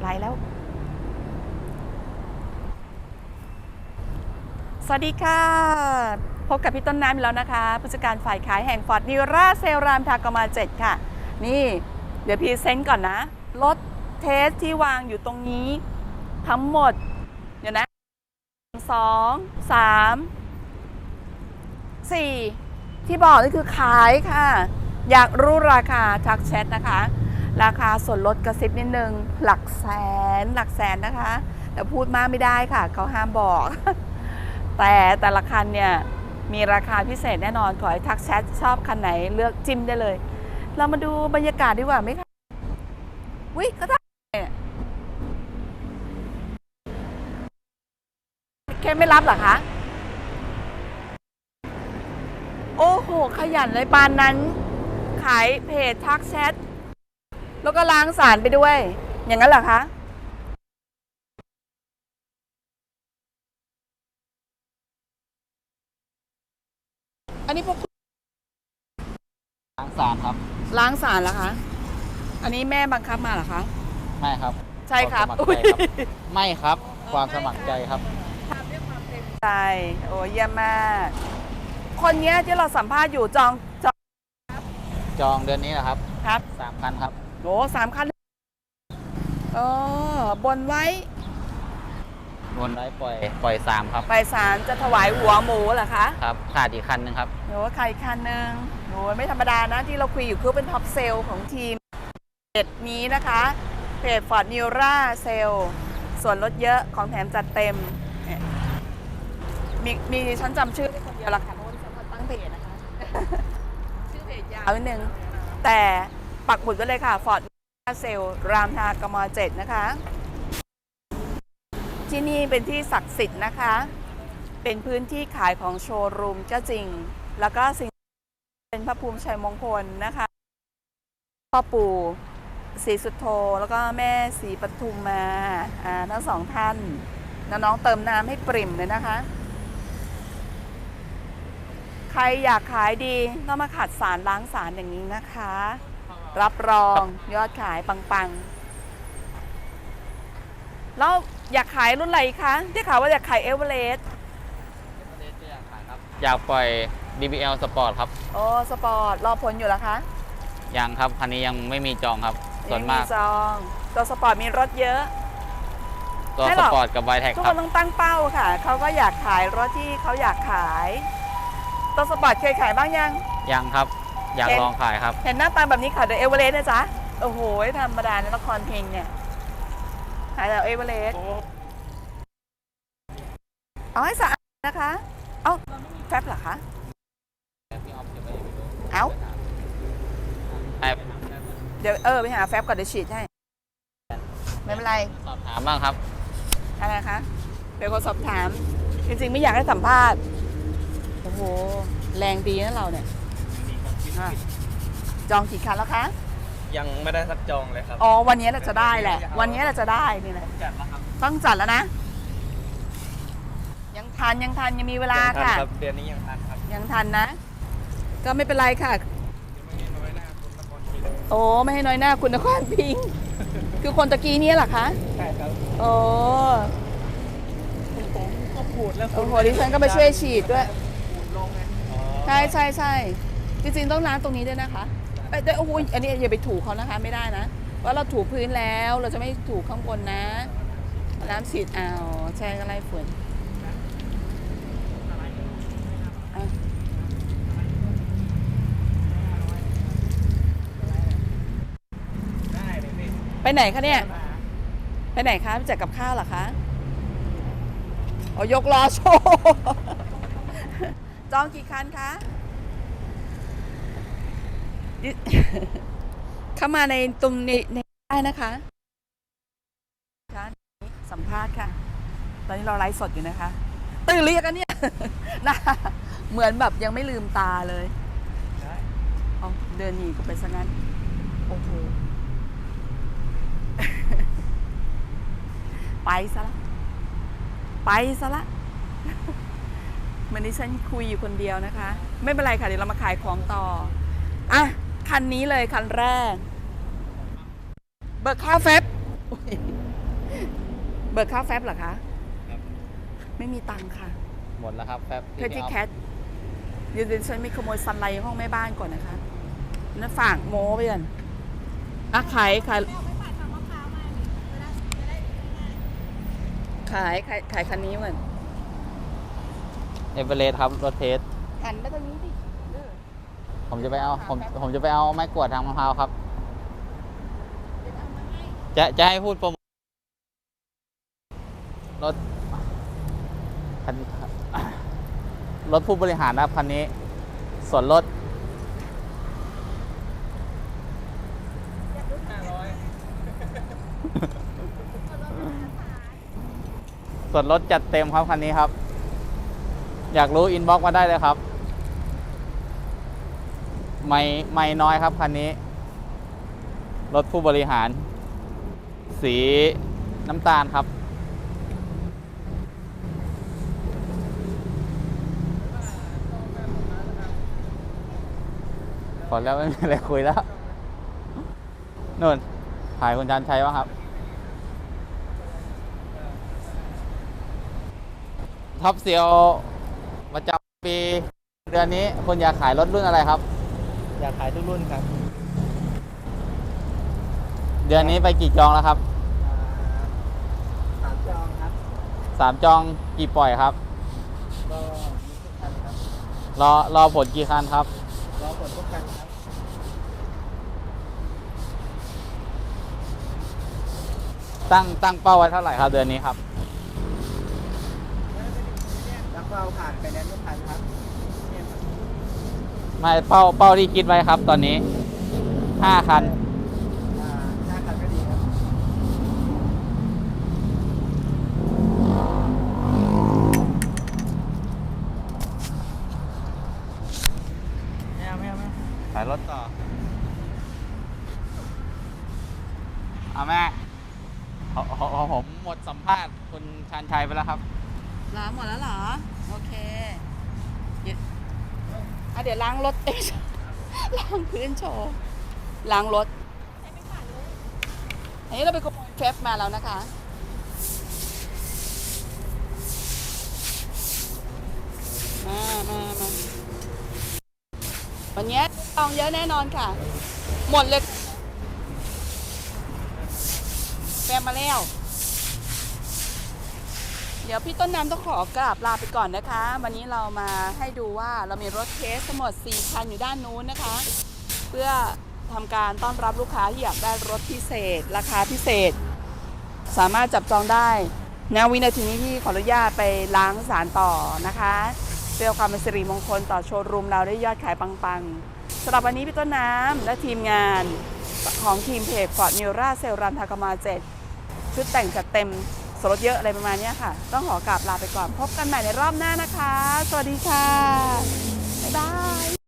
ไลฟ์แล้ว สวัสดีค่ะ พบกับพี่ต้นน้ำแล้วนะคะ ผู้จัดการฝ่ายขายแห่งฟอร์ดนิราเซลรามทากมาเจ็ดค่ะ นี่เดี๋ยวพรีเซนต์ก่อนนะ รถเทสที่วางอยู่ตรงนี้ ทั้งหมด เดี๋ยวนะสองสามสี่ที่บอกนี่คือขายค่ะ อยากรู้ราคาทักแชทนะคะ ราคาส่วนลดกระซิบนิดนึง หลักแสนหลักแสนนะคะ แต่พูดมากไม่ได้ค่ะ เขาห้ามบอก แต่แต่ละคันเนี่ย มีราคาพิเศษแน่นอนขอให้ทักแชทชอบคันไหนเลือกจิ้มได้เลย เรามาดูบรรยากาศดีกว่าไหมคะวิก็ได้เนี่ยแค่ไม่รับหรอคะโอ้โห ขยันเลยปานนั้น ขายเพจทักแชท แล้วก็ล้างสารไปด้วย อย่างนั้นเหรอคะอันนี้พวกคุณล้างสารครับล้างสารเหรอคะ อันนี้แม่บังคับมาเหรอคะ ไม่ครับใช่ครับวามสมัครใจครับ ไม่ครับ ความสมัครใจครับทำด้วยความเต็มใจโอ้เยี่ยมมาก คนเนี้ยที่เราสัมภาษณ์อยู่จองจองจองเดือนนี้นะครับครับ สามพันครับ โอ้สามคันเออบนไว้วนไว้ปล่อยปล่อยสามครับ ไปศาลจะถวายหัวหมูเหรอคะครับขาดอีกคันหนึ่งครับโอ้ใครคันหนึ่งโอ้ไม่ธรรมดานะที่เราคุยอยู่คือเป็นท็อปเซลล์ของทีมเพจนี้นะคะเพจฟอร์ดนิวราเซลส่วนลดเยอะของแถมจัดเต็มเนี่ยมีมีดิฉันจำชื่อได้คนเดียวละค่ะเพราะว่าดิฉันคนตั้งเพจนะคะ ชื่อเพจยาวนิดนึงแต่ ปักหมุดไว้เลยค่ะฟอร์ดเซลรามทากมเจ็ดนะคะ ที่นี่เป็นที่ศักดิ์สิทธิ์นะคะ เป็นพื้นที่ขายของโชว์รูมก็จริง แล้วก็สิ่งเป็นพระภูมิชัยมงคลนะคะพ่อปู่ศรีสุโธแล้วก็แม่ศรีปทุมมาอ่าทั้งสองท่านน้องๆเติมน้ำให้ปริ่มเลยนะคะ ใครอยากขายดีต้องมาขัดสารล้างสารอย่างนี้นะคะ รับรองยอดขายปังๆ แล้วอยากขายรุ่นอะไรคะที่ข่าวว่าอยากขายเอเวอเรสต์อยากปล่อย DBL Sport ครับ โอ้สปอร์ตรอผลอยู่แล้วคะยังครับคันนี้ยังไม่มีจองครับ ส่วนมากจองตัวสปอร์ตมีรถเยอะ ตัวไม่สหรอก ปอร์ตกับไวแท็กทุกคครับ นต้องตั้งเป้าค่ะ เขาก็อยากขายรถที่เขาอยากขาย ตัวสปอร์ตเคยขายบ้างยังยังครับ อยากเห็นลองขายครับ เห็นหน้าตาแบบนี้ขายเดอะเอเวอเรสต์นะจ๊ะ โอ้โหธรรมดาในละครเพลงเนี่ย ขายแต่เอเวอเรสต์เอาให้สะอาดนะคะ เอ้าแฟบเหรอคะ เอ้าเดี๋ยวเออไปหาแฟบก่อนเดี๋ยวฉีดให้ ไม่เป็นไร สอบถามบ้างครับ อะไรนะคะ เป็นคนสอบถาม จริงๆไม่อยากให้สัมภาษณ์ โอ้โห แรงดีนะเราเนี่ย อะจองกี่คันแล้วคะยังไม่ได้สักจองเลยครับอ๋อวันนี้เราจะได้แหละ วันนี้เราจะได้นี่แหละจัดแล้วครับต้องจัดแล้วนะ ยังทันยังทันยังมีเวลายังทันค่ะครับเดือนนี้ยังทันครับยังทันนะ ก็ไม่เป็นไรค่ะไม่ให้น้อยหน้าคุณนครพิงค์โอ้ไม่ให้น้อยหน้าคุณนครพิงค์คือคนตะกี้นี้เหรอคะใช่ครับโอ้ผมก็พูดแล้วโอ้โหดิฉันก็ไปช่วยฉีดด้วยพูดลงไงอ๋อใช่ใช่ใช่ จริงๆต้องล้างตรงนี้ด้วยนะคะเอ้ยแต่โอ้โหอันนี้อย่าไปถูเขานะคะ ไม่ได้นะว่าเราถูพื้นแล้วเราจะไม่ถูข้างบนนะน้ำฉีดเอาใช่ก็ไล่ฝุ่นไปไหนคะเนี่ย ไปไหนคะไปแจกกับข้าวเหรอคะอ๋อยกล้อโชว์ จองกี่คันคะ เข้ามาในตรงนี้ในได้นะคะค่ะสัมภาษณ์ค่ะ ตอนนี้เราไลฟ์สดอยู่นะคะ ตื่นหรือยังกันเนี่ยน้าเหมือนแบบยังไม่ลืมตาเลยเอาเดินหนีก็ไปซะงั้น โอ้โห ไปซะละ ไปซะละเหมือนที่ฉันคุยอยู่คนเดียวนะคะ ไม่เป็นไรค่ะ เดี๋ยวเรามาขายของต่อ อะ คันนี้เลยคันแรก เบิกค่าเฟบอุ๊ยเบิกค่าแฟบเหรอคะครับ ไม่มีตังค์ค่ะหมดแล้วครับแป๊บเพที่แคทเดี๋ยวดิฉันไม่ขโมยซันไลท์ห้องแม่บ้านก่อนนะคะนั่นฝากโม้ไปก่อนอะขายขายขายขายขายคันนี้ก่อนเอเวอเรสต์ครับรถเทสหันไปตรงนี้ดิเออ ผมจะไปเอาผมผมจะไปเอาไม้กวาดทางมะพร้าวครับ จะจะให้พูดโปรโมทรถคันรถผู้บริหารนะครับคันนี้ ส่วนร้อยส่วนลดจัดเต็มครับคันนี้ครับ อยากรู้อินบ็อกมาได้เลยครับ ไม่ไม่น้อยครับคันนี้ รถผู้บริหาร สีน้ำตาลครับ พอแล้วไม่มีอะไรคุยแล้วนู่นถ่ายคุณจันชัยวะครับ ท็อปเซียวประจำปี เดือนนี้คุณอยากขายรถรุ่นอะไรครับ อยากขายทุกรุ่นครับเดือนนี้ไปกี่จองแล้วครับสามจองครับสามจองกี่ปล่อยครับ ก็มีทุกคันครับรอรอผลกี่คันครับ รอผลทุกคันครับ ตั้งตั้งเป้าไว้เท่าไหร่ครับ เดือนนี้ครับ แล้วก็เอาผ่านไปแล้วทุกคันครับเนี่ยครับ ไม่เป้าเป้าที่คิดไว้ครับตอนนี้ห้าคัน อ่าห้าคันก็ดีครับไม่เอาไม่เอาไม่เอาขายรถต่อ เอาแม่ขอขอขอผมหมดสัมภาษณ์คุณชานชัยไปแล้วครับเหรอหมดแล้วเหรอ โอเคเดี๋ยวอะ เดี๋ยวล้างรถเอ้ยล้างพื้นโชว์ล้างรถอันนี้เราไปขโมยเฟฟมาแล้วนะคะ มามามาวันนี้ตองเยอะแน่นอนค่ะ หมดเลยแฟมมาแล้ว ดี๋ยวพี่ต้นน้ำต้องขอกราบลาไปก่อนนะคะ วันนี้เรามาให้ดูว่าเรามีรถเคสทั้งหมด 4 คันอยู่ด้านนู้นนะคะ เพื่อทำการต้อนรับลูกค้าที่อยากได้รถพิเศษ ราคาพิเศษ สามารถจับจองได้ณวินาทีนี้ที่ขออนุญาตไปล้างสารต่อนะคะเพื่อความเป็นสิริมงคลต่อโชว์รูมเราได้ยอดขายปังๆสำหรับวันนี้พี่ต้นน้ำและทีมงานของทีมเพจฟอร์ดนิวราเซลรันทากามาเจ็ดชุดแต่งจัดเต็ม สรสเยอะอะไรประมาณนี้ค่ะ ต้องขอกราบลาไปก่อนพบกันใหม่ในรอบหน้านะคะ สวัสดีค่ะ บ๊ายบาย